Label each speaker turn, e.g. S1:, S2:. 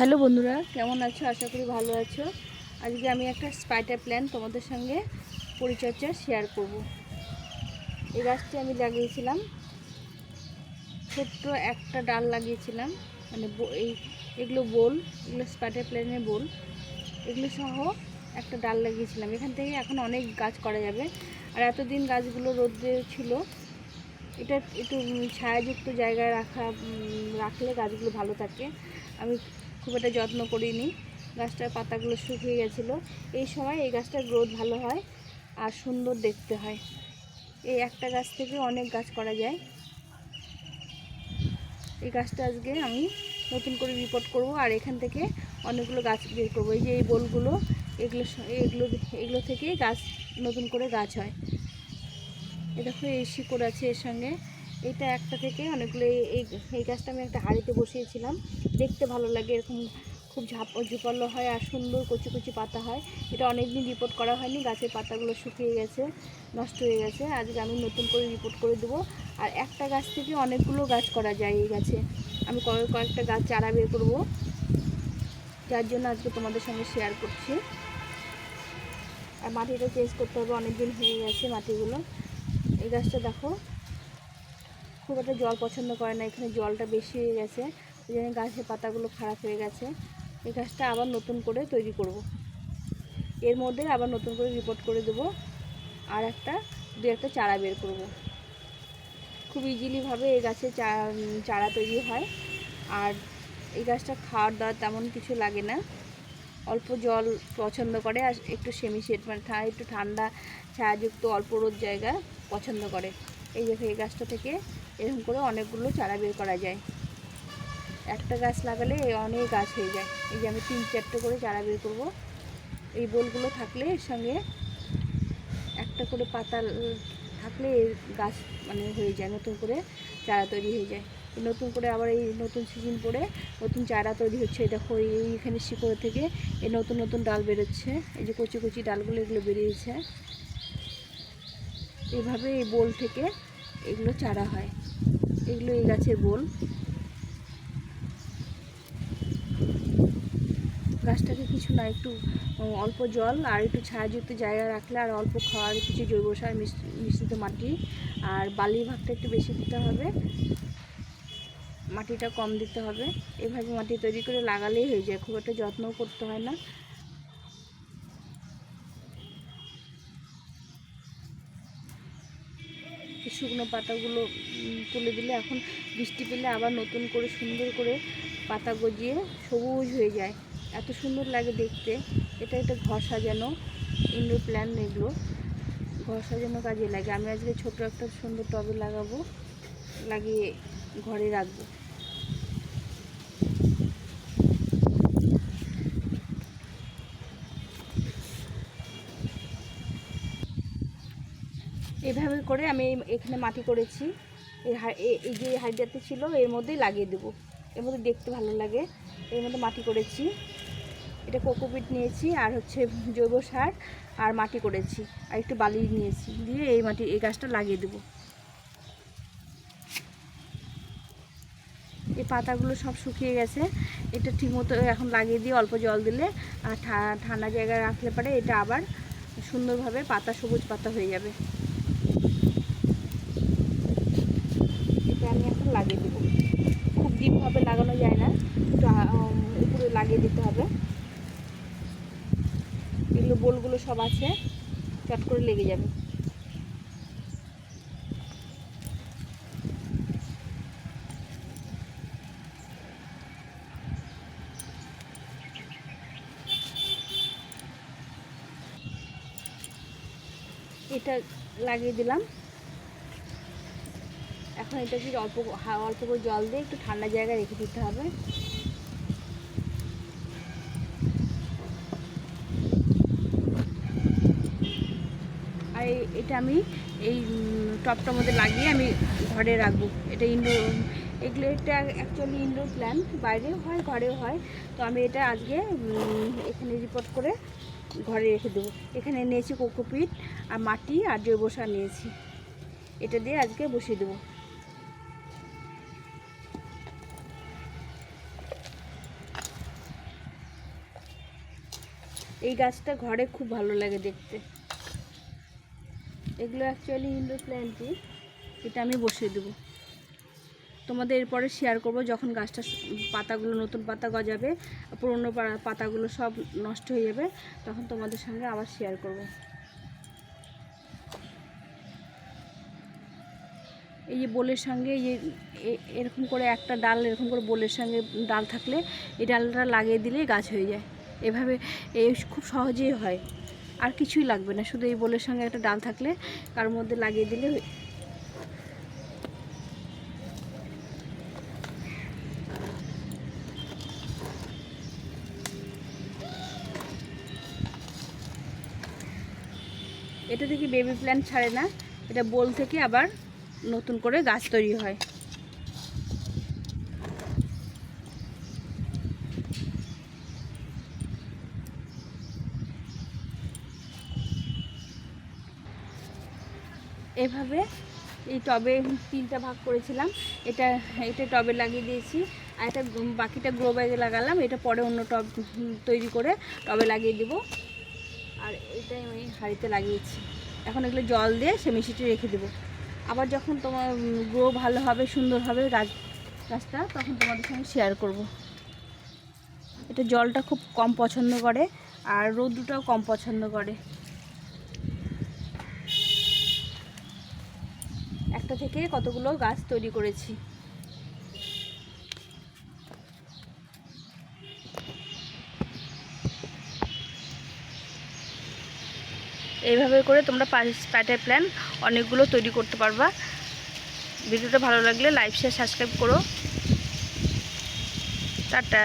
S1: Hello বন্ধুরা, কেমন আছো? আশা করি ভালো আছো। আজকে আমি একটা স্পাইটার প্ল্যান তোমাদের সঙ্গে পরিচর্যা শেয়ার করব। এই গাছটি আমি লাগিয়েছিলাম। ছোট্ট একটা ডাল লাগিয়েছিলাম। মানে এই এগুলো বোল, এগুলো স্পাইটার প্ল্যানের বোল। এগুলো সহ একটা ডাল লাগিয়েছিলাম। এখান থেকে এখন অনেক গাছ করা যাবে। আর এতদিন গাছগুলো রোদে ছিল, এটা একটু ছায়াযুক্ত জায়গায় রাখা রাখলে গাছগুলো ভালো থাকে। আমি খুব একটা যত্ন করিনি। গাছটার পাতাগুলো শুকিয়ে গেছিল। এই সময় এই গাছটার গ্রোথ ভালো হয় আর সুন্দর দেখতে হয়। এই একটা গাছ থেকে অনেক গাছ করা যায়। এই গাছটা আজকে আমি নতুন করে রিপোর্ট করব আর এখান থেকে অনেকগুলো গাছ বের করব। এই যে এই বোলগুলো, এগুলো এগুলো এগুলো থেকে গাছ নতুন করে গাছ হয়। এ দেখো, এই শিকড় আছে এর সঙ্গে। এটা একটা থেকে অনেকগুলো এই- এই গাছটা আমি একটা হাঁড়িতে বসিয়েছিলাম। দেখতে ভালো লাগে, এরকম খুব ঝাপ ঝুপালো হয় আর সুন্দর কচি কচি পাতা হয়। এটা অনেক দিন রিপোর্ট করা হয়নি, গাছের পাতাগুলো শুকিয়ে গেছে, নষ্ট হয়ে গেছে। আজকে আমি নতুন করে রিপোর্ট করে দেবো। আর একটা গাছ থেকে অনেকগুলো গাছ করা যায় এই গাছে। আমি কয়েক কয়েকটা গাছ চারা বের করব। যার জন্য আজকে তোমাদের সঙ্গে শেয়ার করছি। আর মাটিটা চেঞ্জ করতে হবে অনেক দিন হয়ে গেছে মাটিগুলো। এই গাছটা দেখো। খুব একটা জল পছন্দ করে না, এখানে জলটা বেশি হয়ে গেছে, ওই জন্য গাছের পাতাগুলো খারাপ হয়ে গেছে এই গাছটা আবার নতুন করে তৈরি করব। এর মধ্যে আবার নতুন করে রিপোর্ট করে দেবো, আর একটা, দু একটা চারা বের করব। খুব ইজিলিভাবে এই গাছে চারা তৈরি হয়, আর এই গাছটা খাওয়ার দাওয়ার তেমন কিছু লাগে না অল্প জল পছন্দ করে, আর একটু সেমি শেড মানে একটু ঠান্ডা, ছায়াযুক্ত, অল্প রোদ জায়গা পছন্দ করে এই দেখো এই গাছটা থেকে এরকম করে অনেকগুলো চারা বের করা যায়। একটা গাছ লাগালে অনেক গাছ হয়ে যায়। এই যে আমি তিন চারটে করে চারা বের করব। এই বোলগুলো থাকলে এর সঙ্গে একটা করে পাতা থাকলে গাছ মানে হয়ে যায়, নতুন করে চারা তৈরি হয়ে যায়। নতুন করে আবার এই নতুন সিজন পরে নতুন চারা তৈরি হচ্ছে। দেখো এই এইখানে শিকড় থেকে এই নতুন নতুন ডাল বেরোচ্ছে। এই যে কচি কচি ডালগুলো এগুলো বেরিয়েছে। এইভাবে এই বোল থেকে এগুলো চারা হয়। এগুলো এই গাছের বোল গাছটাকে কিছু না, একটু অল্প জল আর একটু ছায়াযুক্ত জায়গা রাখলে আর অল্প খাওয়ার কিছু জৈব সার মিশ- মিশ্রিত মাটি। আর বালির ভাগটা একটু বেশি দিতে হবে। মাটিটা কম দিতে হবে। এভাবে মাটি তৈরি করে লাগালেই হয়ে যায়। খুব একটা যত্নও করতে হয় না। শুকনো পাতাগুলো তুলে দিলে এখন বৃষ্টি পেলে আবার নতুন করে সুন্দর করে পাতা গজিয়ে সবুজ হয়ে যায়। এত সুন্দর লাগে দেখতে। এটা একটা ঘর সাজানো ইনডোর প্ল্যান এগুলো। ঘর সাজানো কাজে লাগে। আমি আজকে ছোট একটা সুন্দর টবে লাগাবো, লাগিয়ে ঘরে রাখব। এভাবে করে আমি এখানে মাটি করেছি। এই যে হাইডাতে ছিল, এর মধ্যেই লাগিয়ে দেবো। এর মধ্যে দেখতে ভালো লাগে। এর মধ্যে মাটি করেছি। এটা কোকোপিট নিয়েছি আর হচ্ছে জৈব সার আর মাটি করেছি। আর একটু বালি নিয়েছি দিয়ে এই মাটি, এই গাছটা লাগিয়ে দেবো। এই পাতাগুলো সব শুকিয়ে গেছে। এটা ঠিকমতো এখন লাগিয়ে দিয়ে অল্প জল দিলে আর ঠান্ডা জায়গায় রাখলে পরে এটা আবার সুন্দরভাবে পাতা, সবুজ পাতা হয়ে যাবে এটা আমি এখন লাগিয়ে দেবো। খুব ডিপভাবে লাগানো যায় না, একটু উপরে লাগিয়ে দিতে হবে। এগুলো বোলগুলো সব আছে, চট করে লেগে যাবে। এটা লাগিয়ে দিলাম। এখন এটাকে অল্প অল্প করে জল দিয়ে একটু ঠান্ডা জায়গায় রেখে দিতে হবে। আর এটা আমি এই উম, টবটার মধ্যে লাগিয়ে আমি ঘরে রাখব। এটা ইনডোর এগুলো এটা অ্যাকচুয়ালি ইনডোর প্ল্যান বাইরেও হয় ঘরেও হয়। তো আমি এটা আজকে এখানে রিপোর্ট করে ঘরে রেখে দেবো। এখানে নিয়েছি কোকোপিট আর মাটি আর জৈব সার নিয়েছি। এটা দিয়ে আজকে বসিয়ে দেবো। এই গাছটা ঘরে খুব ভালো লাগে দেখতে। এগুলো অ্যাকচুয়ালি ইনডোর প্ল্যান্টই এটা আমি বসিয়ে দেবো। তোমাদের এরপরে শেয়ার করব যখন গাছটা পাতাগুলো, নতুন পাতা গজাবে, পুরনো পাতাগুলো সব নষ্ট হয়ে যাবে, তখন তোমাদের সঙ্গে আবার শেয়ার করব। এই যে বোলের সঙ্গে এই যে এরকম করে একটা ডাল, এরকম করে বোলের সঙ্গে ডাল থাকলে এই ডালটা লাগিয়ে দিলেই গাছ হয়ে যায়। এভাবে এই খুব সহজেই হয়। আর কিছুই লাগবে না, শুধু এই বোলের সঙ্গে একটা ডাল থাকলে কার মধ্যে লাগিয়ে দিলে এটা থেকে বেবি প্ল্যান্ট ছাড়ে না, এটা বোল থেকে আবার নতুন করে গাছ তৈরি হয়। এভাবে এই টবে তিনটা ভাগ করেছিলাম। এটা এটা টবে লাগিয়ে দিয়েছি আর এটা বাকিটা গ্রো ব্যাগে লাগালাম। এটা পরে অন্য টব তৈরি করে টবে লাগিয়ে দেবো। আর এটাই আমি হাঁড়িতে লাগিয়েছি। এখন এগুলো জল দিয়ে সে মিষ্টিটি রেখে দেবো। আবার যখন তোমার গ্রো ভালো হবে, সুন্দর হবে গাছ, গাছটা, তখন তোমাদের সঙ্গে শেয়ার করব। এটা জলটা খুব কম পছন্দ করে আর রৌদ্রটাও কম পছন্দ করে। একটা থেকে কতগুলো গাছ তৈরি করেছি। এইভাবে করে তোমরা স্পাইটার প্ল্যান অনেকগুলো তৈরি করতে পারবা। ভিডিওটা ভালো লাগলে লাইক শেয়ার সাবস্ক্রাইব করো। টাটা।